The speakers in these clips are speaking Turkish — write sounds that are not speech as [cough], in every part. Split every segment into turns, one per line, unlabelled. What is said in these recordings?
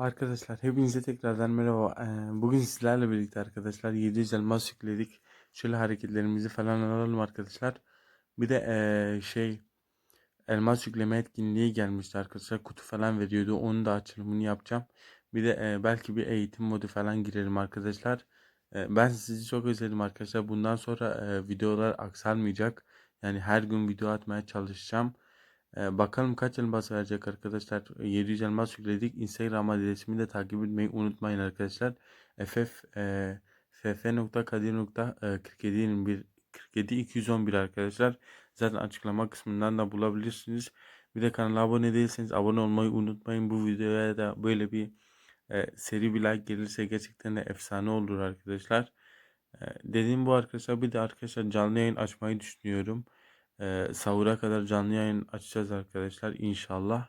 Arkadaşlar hepinize tekrardan merhaba. Ee, Bugün sizlerle birlikte arkadaşlar 700 elmas yükledik. Şöyle hareketlerimizi falan alalım arkadaşlar. Bir de ee, şey elmas yükleme etkinliği gelmişti arkadaşlar. Kutu falan veriyordu. Onun da açılımını yapacağım. Bir de ee, belki bir eğitim modu falan girelim arkadaşlar. Ee, Ben sizi çok özledim arkadaşlar. Bundan sonra ee, videolar aksalmayacak. Yani her gün video atmaya çalışacağım. Ee, bakalım kaç elmas verecek arkadaşlar. 700 elmas yükledik. Instagram adresimi de takip etmeyi unutmayın arkadaşlar. ff e, ff.kadir.4721 47 211 arkadaşlar. Zaten açıklama kısmından da bulabilirsiniz. Bir de kanala abone değilseniz abone olmayı unutmayın. Bu videoya da böyle bir e, seri bir like gelirse gerçekten de efsane olur arkadaşlar. E, dediğim bu arkadaşlar bir de arkadaşlar canlı yayın açmayı düşünüyorum. Ee, sahura kadar canlı yayın açacağız arkadaşlar inşallah.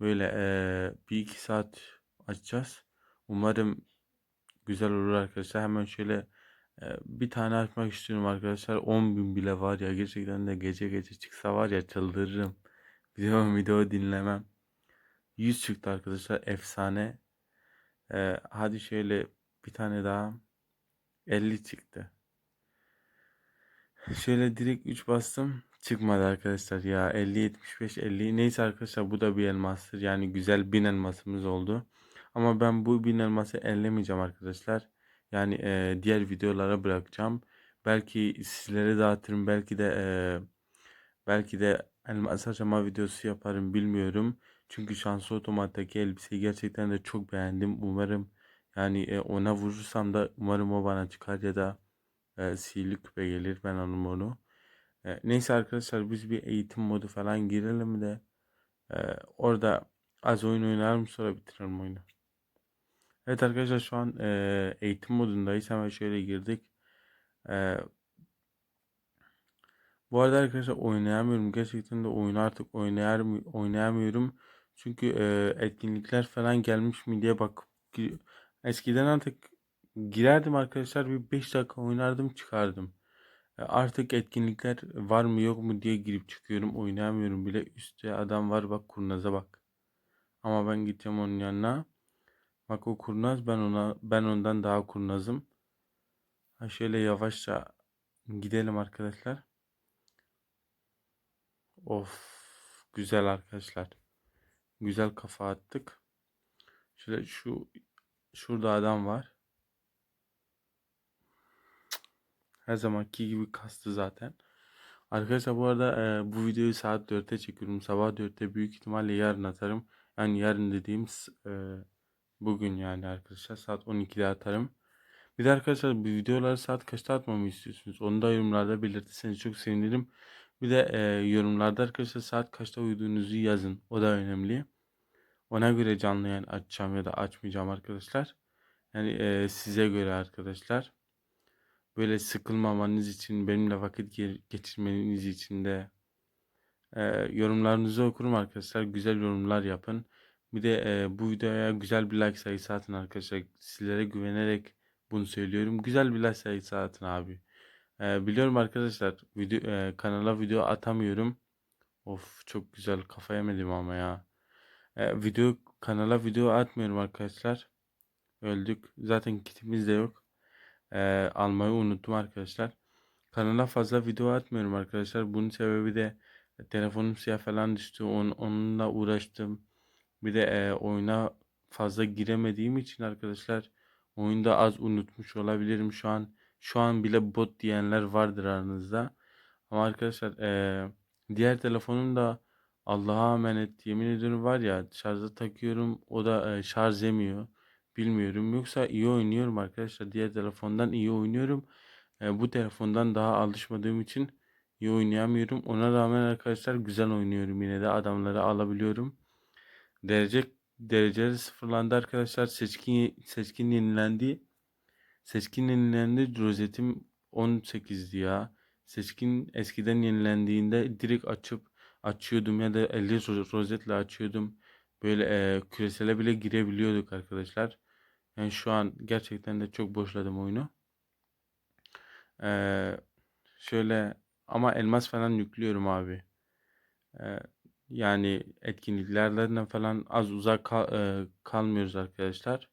Böyle ee, bir iki saat açacağız. Umarım güzel olur arkadaşlar. Hemen şöyle ee, bir tane açmak istiyorum arkadaşlar. 10 bin bile var ya gerçekten de gece gece çıksa var ya çıldırırım. [laughs] Video video dinlemem. 100 çıktı arkadaşlar efsane. Ee, hadi şöyle bir tane daha. 50 çıktı. Şöyle direkt 3 bastım. Çıkmadı arkadaşlar. Ya 50 75 50 neyse arkadaşlar bu da bir elmastır. Yani güzel bin elmasımız oldu. Ama ben bu bin elması ellemeyeceğim arkadaşlar. Yani e, diğer videolara bırakacağım. Belki sizlere dağıtırım belki de e, belki de elmas açama videosu yaparım bilmiyorum. Çünkü şanslı otomattaki elbiseyi gerçekten de çok beğendim. Umarım yani e, ona vurursam da umarım o bana çıkar ya da e, sihirli küpe gelir. Ben alırım onu. Neyse arkadaşlar biz bir eğitim modu falan girelim de e, orada az oyun oynarım sonra bitirelim oyunu. Evet arkadaşlar şu an e, eğitim modundayız hemen şöyle girdik. E, bu arada arkadaşlar oynayamıyorum gerçekten de oyunu artık oynayam oynayamıyorum. Çünkü e, etkinlikler falan gelmiş mi diye bak eskiden artık girerdim arkadaşlar bir 5 dakika oynardım çıkardım. E, Artık etkinlikler var mı yok mu diye girip çıkıyorum. Oynayamıyorum bile. Üstte adam var bak kurnaza bak. Ama ben gideceğim onun yanına. Bak o kurnaz ben ona ben ondan daha kurnazım. Ha şöyle yavaşça gidelim arkadaşlar. Of güzel arkadaşlar. Güzel kafa attık. Şöyle şu şurada adam var. Her zamanki gibi kastı zaten. Arkadaşlar bu arada e, bu videoyu saat 4'te çekiyorum. Sabah 4'te büyük ihtimalle yarın atarım. Yani yarın dediğim e, bugün yani arkadaşlar saat 12'de atarım. Bir de arkadaşlar bu videoları saat kaçta atmamı istiyorsunuz? Onu da yorumlarda belirtirseniz çok sevinirim. Bir de e, yorumlarda arkadaşlar saat kaçta uyuduğunuzu yazın. O da önemli. Ona göre canlı yayın açacağım ya da açmayacağım arkadaşlar. Yani e, size göre arkadaşlar böyle sıkılmamanız için, benimle vakit geçirmeniz için de e, yorumlarınızı okurum arkadaşlar. Güzel yorumlar yapın. Bir de e, bu videoya güzel bir like sayısı atın arkadaşlar. Sizlere güvenerek bunu söylüyorum. Güzel bir like sayısı atın abi. E, biliyorum arkadaşlar video, e, kanala video atamıyorum. Of çok güzel kafa yemedim ama ya. E, video kanala video atmıyorum arkadaşlar. Öldük. Zaten kitimiz de yok e, almayı unuttum arkadaşlar. Kanala fazla video atmıyorum arkadaşlar. Bunun sebebi de telefonum siyah falan düştü. On, onunla uğraştım. Bir de e, oyuna fazla giremediğim için arkadaşlar oyunda az unutmuş olabilirim şu an. Şu an bile bot diyenler vardır aranızda. Ama arkadaşlar e, diğer telefonum da Allah'a emanet yemin ediyorum var ya şarja takıyorum o da e, şarj yemiyor. Bilmiyorum. Yoksa iyi oynuyorum arkadaşlar. Diğer telefondan iyi oynuyorum. E, bu telefondan daha alışmadığım için iyi oynayamıyorum. Ona rağmen arkadaşlar güzel oynuyorum. Yine de adamları alabiliyorum. Derece dereceleri sıfırlandı arkadaşlar. Seçkin seçkin yenilendi. Seçkin yenilendi. Rozetim 18'di ya. Seçkin eskiden yenilendiğinde direkt açıp açıyordum ya da 50 rozetle açıyordum. Böyle e, küresele bile girebiliyorduk arkadaşlar. Yani şu an gerçekten de çok boşladım oyunu. Ee, şöyle ama elmas falan yüklüyorum abi. Ee, Yani etkinliklerden falan az uzak kal- e, kalmıyoruz arkadaşlar.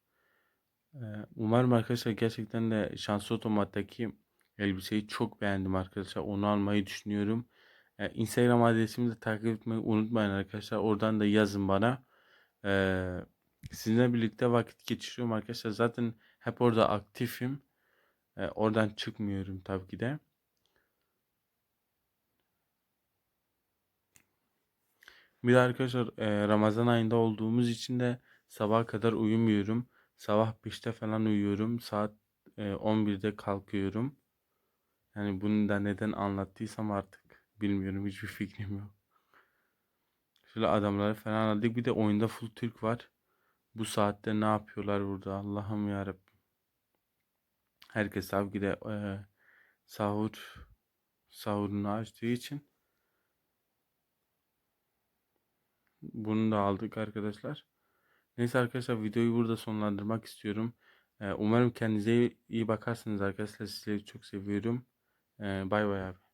E, umarım arkadaşlar gerçekten de Şanslı Otomat'taki elbiseyi çok beğendim arkadaşlar. Onu almayı düşünüyorum. E, Instagram adresimi de takip etmeyi unutmayın arkadaşlar. Oradan da yazın bana. E, sizinle birlikte vakit geçiriyorum arkadaşlar. Zaten hep orada aktifim. E, oradan çıkmıyorum tabii ki de. Bir de arkadaşlar e, Ramazan ayında olduğumuz için de sabaha kadar uyumuyorum. Sabah 5'te falan uyuyorum. Saat e, 11'de kalkıyorum. Yani bunu da neden anlattıysam artık bilmiyorum. Hiçbir fikrim yok. Şöyle adamları falan anladık. Bir de oyunda full Türk var. Bu saatte ne yapıyorlar burada? Allah'ım yarabbim. Herkes tabii ki de e, sahur sahurunu açtığı için bunu da aldık arkadaşlar. Neyse arkadaşlar videoyu burada sonlandırmak istiyorum. Ee, umarım kendinize iyi bakarsınız arkadaşlar. Sizleri çok seviyorum. Ee, bay bay abi.